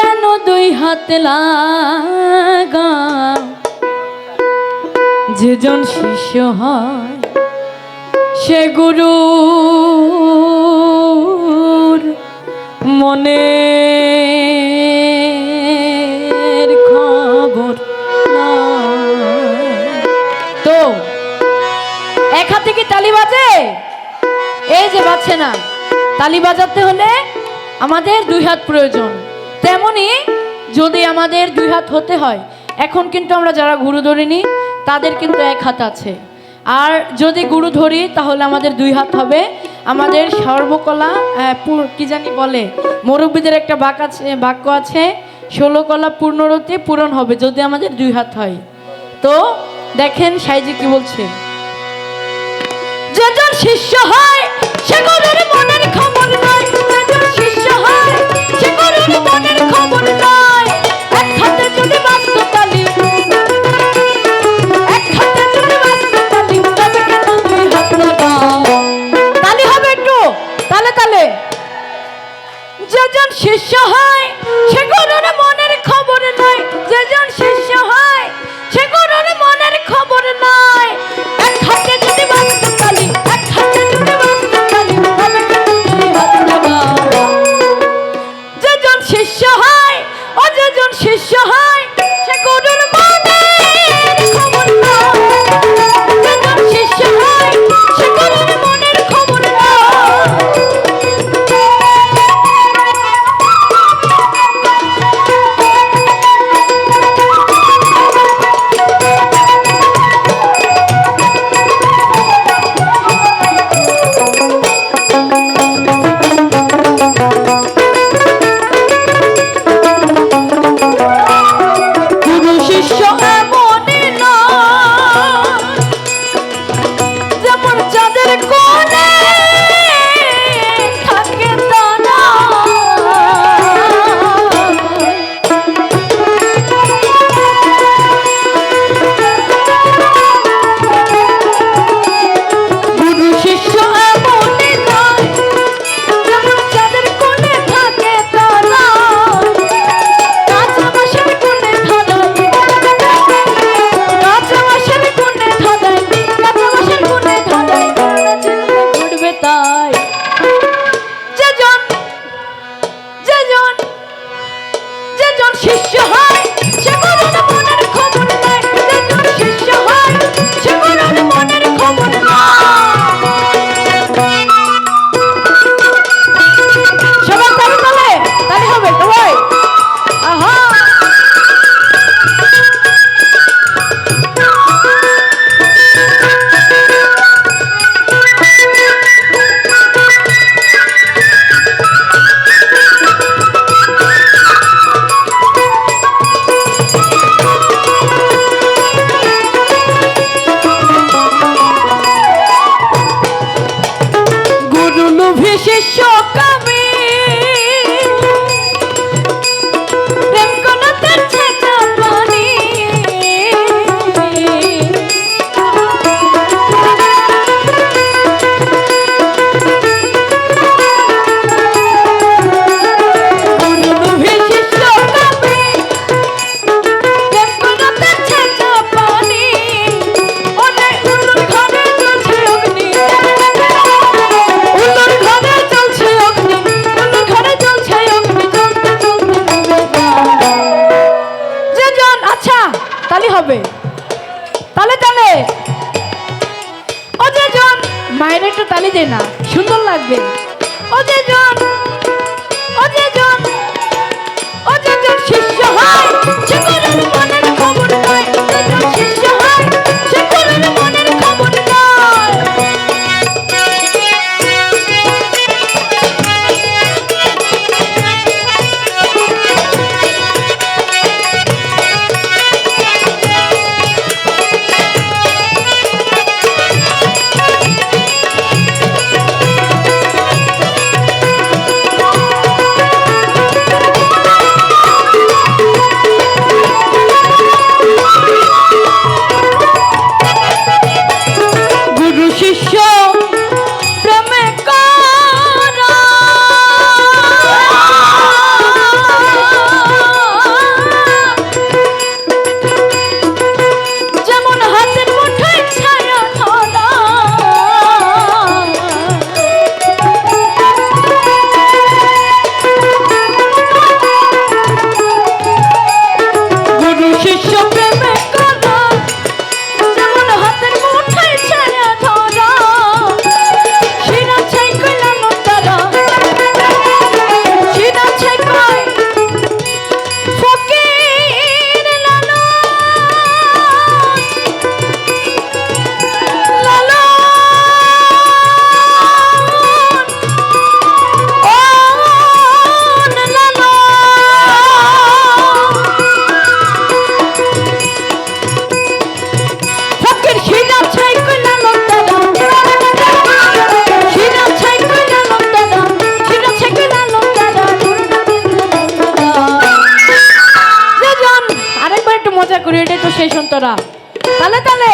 কেন দুই হাত যেজন শিষ্য হয়, সে গুরু মনে খবর তো, এক হাতে কি তালি বাজে? এই যে বাজছে না। তালি বাজাতে হলে আমাদের দুই হাত প্রয়োজন। তেমনি যদি আমাদের দুই হাত হতে হয়, এখন কিন্তু আমরা যারা গুরু ধরিনি, তাদের কিন্তু এক হাত আছে। আর যদি গুরু ধরি, তাহলে আমাদের দুই হাত হবে। আমাদের সর্বকলা কি জানি বলে, মরব্বীদের একটা বাক আছে, বাক্য আছে, ষোলো কলা পূর্ণরতি পূরণ হবে যদি আমাদের দুই হাত হয়। তো দেখেন সাইজি কি বলছে। যেজন শিষ্য হয়, সে গুরুর মনের ক্ষমা Come on. সুন্দর লাগবে। ওদের করি এটাই তো শেষ অন্তরা তালে তালে